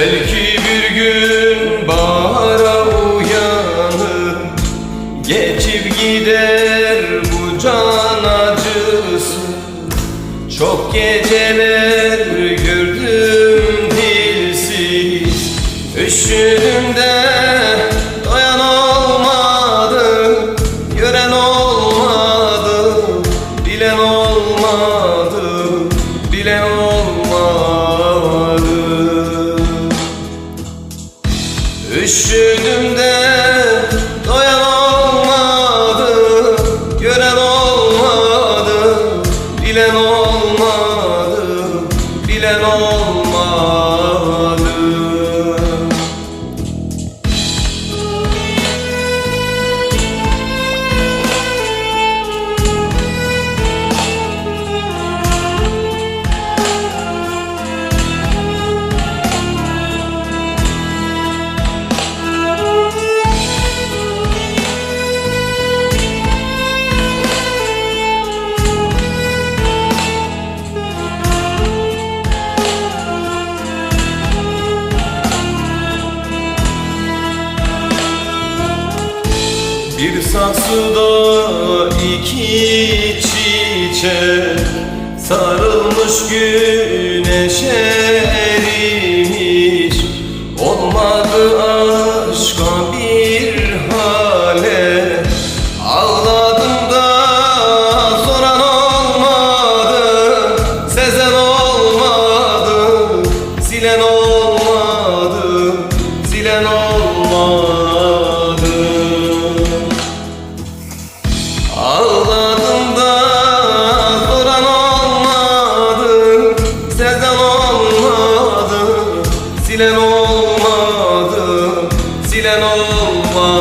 Belki bir gün bahara uyanır. Geçip gider bu can acısı. Çok geceler gördüm dilsiz Üşüdüm doyan olmadı Gören olmadı Bilen olmadı Üşüdüm de Bir saksıda iki çiçek Sarılmış güneşe erimiş. Olmadı aşka bir hale. Ağladım da soran olmadı Sezen olmadı Silen olmadı Silen olmadı Silen olmadı, silen olmadı.